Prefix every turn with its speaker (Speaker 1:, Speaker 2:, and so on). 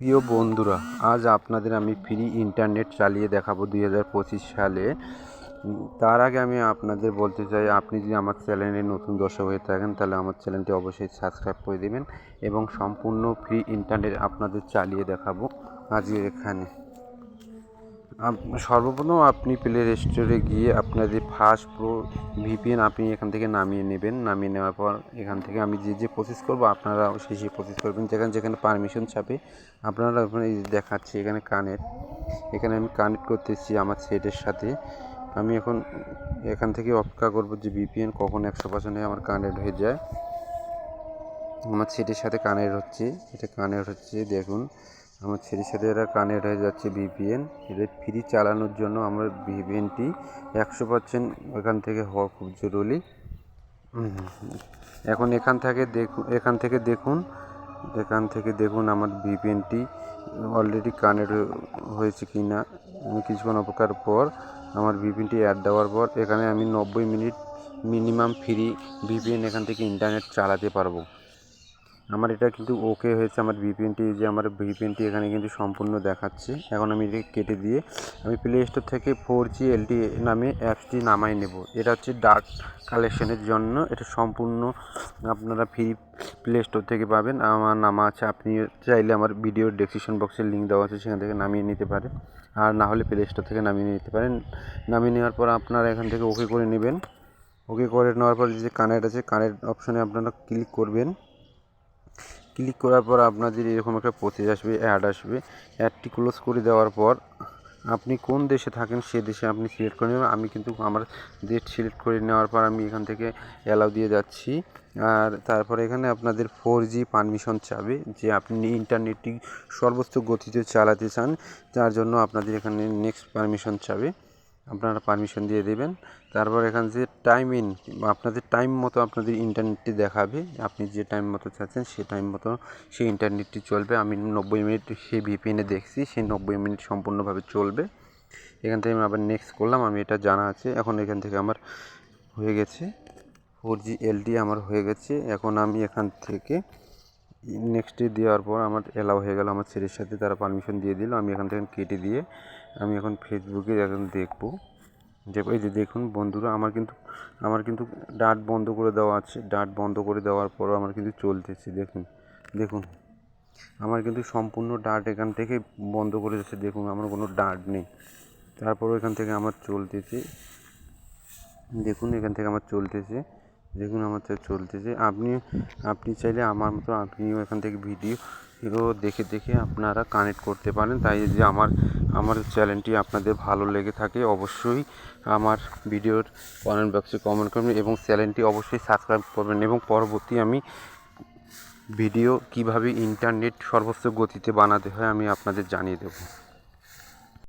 Speaker 1: প্রিয় বন্ধুরা, আজ আপনাদের আমি ফ্রি ইন্টারনেট চালিয়ে দেখাবো দুই হাজার পঁচিশ সালে। তার আগে আমি আপনাদের বলতে চাই, আপনি যদি আমার চ্যানেলে নতুন দর্শক হয়ে থাকেন, তাহলে আমার চ্যানেলটি অবশ্যই সাবস্ক্রাইব করে দেবেন এবং সম্পূর্ণ ফ্রি ইন্টারনেট আপনাদের চালিয়ে দেখাবো আজকে এখানে। সর্বপ্রথম আপনি প্লে স্টোরে গিয়ে আপনাদের ফার্স্ট প্রো ভিপিএন আপনি এখান থেকে নামিয়ে নেবেন। নামিয়ে নেওয়ার পর এখান থেকে আমি যে যে প্রসেস করব আপনারা সেই সেই প্রসেস করবেন। যেখানে যেখানে পারমিশন চাপে আপনারা ওখানে যে দেখাচ্ছি এখানে কানেক্ট এখানে আমি কানেক্ট করতেছি আমার সেটের সাথে। আমি এখন এখান থেকে অপেক্ষা করব যে ভিপিএন কখন একশো পার্সেন্টে আমার কানেক্ট হয়ে যায়। আমার সেটের সাথে কানেক্ট হচ্ছে। এটা কানেক্ট হচ্ছে দেখুন। আমার ছেলের সাথে এরা কানেক্ট হয়ে যাচ্ছে ভিপিএন এটা ফ্রি চালানোর জন্য আমার ভিপিএনটি একশো পার্সেন্ট এখান থেকে হওয়া খুব জরুরি। এখন এখান থেকে দেখুন এখান থেকে দেখুন, এখান থেকে দেখুন আমার ভিপিএনটি অলরেডি কানেক্ট হয়েছে কি না আমি কিছুক্ষণ অপেক্ষার পর আমার ভিপিএনটি অ্যাড দেওয়ার পর এখানে আমি নব্বই মিনিট মিনিমাম ফ্রি ভিপিএন এখান থেকে ইন্টারনেট চালাতে পারব। আমার এটা কিন্তু ওকে হয়েছে, আমার ভিপিএনটি যে আমার ভিপিএনটি এখানে কিন্তু সম্পূর্ণ দেখাচ্ছে। এখন আমি এটা কেটে দিয়ে আমি প্লে স্টোর থেকে ফোর জি এলটি নামে অ্যাপসটি নামাই নেব। এটা হচ্ছে ডাক কালেকশনের জন্য। এটা সম্পূর্ণ আপনারা ফ্রি প্লে স্টোর থেকে পাবেন। আমার নামা আছে, আপনি চাইলে আমার ভিডিওর ডেসক্রিপশন বক্সের লিঙ্ক দেওয়া আছে, সেখান থেকে নামিয়ে নিতে পারেন। আর না হলে প্লে স্টোর থেকে নামিয়ে নিতে পারেন। নামিয়ে নেওয়ার পর আপনারা এখান থেকে ওকে করে নেবেন। ওকে করে নেওয়ার পর যে কানেক্ট আছে কানেক্ট অপশনে আপনারা ক্লিক করবেন। ক্লিক করার পর আপনাদের এরকম একটা প্রসেস আসবে অ্যাড আসবে। অ্যাডটি ক্লোজ করে দেওয়ার পর আপনি কোন দেশে থাকেন সে দেশে আপনি সিলেক্ট করে নেবেন। আমি কিন্তু আমার দেশ সিলেক্ট করে নেওয়ার পর আমি এখান থেকে অ্যালাউ দিয়ে যাচ্ছি। আর তারপরে এখানে আপনাদের ফোর জি পারমিশন চাবে যে আপনি ইন্টারনেটটি সর্বোচ্চ গতিতে চালাতে চান। যার জন্য আপনাদের এখানে নেক্সট পারমিশন চাবে। আপনারা পারমিশন দিয়ে দেবেন। তারপর এখান যে টাইম ইন আপনাদের টাইম মতো আপনাদের ইন্টারনেটটি দেখাবে। আপনি যে টাইম মতো চাচ্ছেন, সে টাইম মতো সেই ইন্টারনেটটি চলবে। আমি নব্বই মিনিট সেই ভিপিএনে দেখছি, সেই নব্বই মিনিট সম্পূর্ণভাবে চলবে। এখান থেকে আমি আবার নেক্সট করলাম, আমি এটা জানা আছে। এখন এখান থেকে আমার হয়ে গেছে। ফোর জি এলডি আমার হয়ে গেছে। এখন আমি এখান থেকে নেক্সটে দেওয়ার পর আমার এলাও হয়ে গেল। আমার ছেলের সাথে তারা পারমিশন দিয়ে দিল। আমি এখান থেকে কেটে দিয়ে আমি এখন ফেসবুকে এখন দেখব। যে এই যে দেখুন বন্ধুরা, আমার কিন্তু আমার কিন্তু ডাট বন্ধ করে দেওয়া আছে। ডাট বন্ধ করে দেওয়ার পরও আমার কিন্তু চলতেছে, দেখুন দেখুন। আমার কিন্তু সম্পূর্ণ ডাট এখান থেকে বন্ধ করে দিচ্ছে, দেখুন, আমার কোনো ডাট নেই। তারপরও এখান থেকে আমার চলতেছে। দেখুন, এখান থেকে আমার চলতেছে, দেখুন, আমার চলতেছে। আপনি আপনি চাইলে আমার মতো আপনিও এখান থেকে ভিডিও দেখে দেখে আপনারা কানেক্ট করতে পারেন। তাই যদি আমার আমার চ্যানেলটি আপনাদের ভালো লেগে থাকে, অবশ্যই আমার ভিডিওর কমেন্ট বক্সে কমেন্ট করবেন এবং চ্যানেলটি অবশ্যই সাবস্ক্রাইব করবেন এবং পরবর্তী আমি ভিডিও কীভাবে ইন্টারনেট সর্বোচ্চ গতিতে বানাতে হয় আমি আপনাদের জানিয়ে দেবো।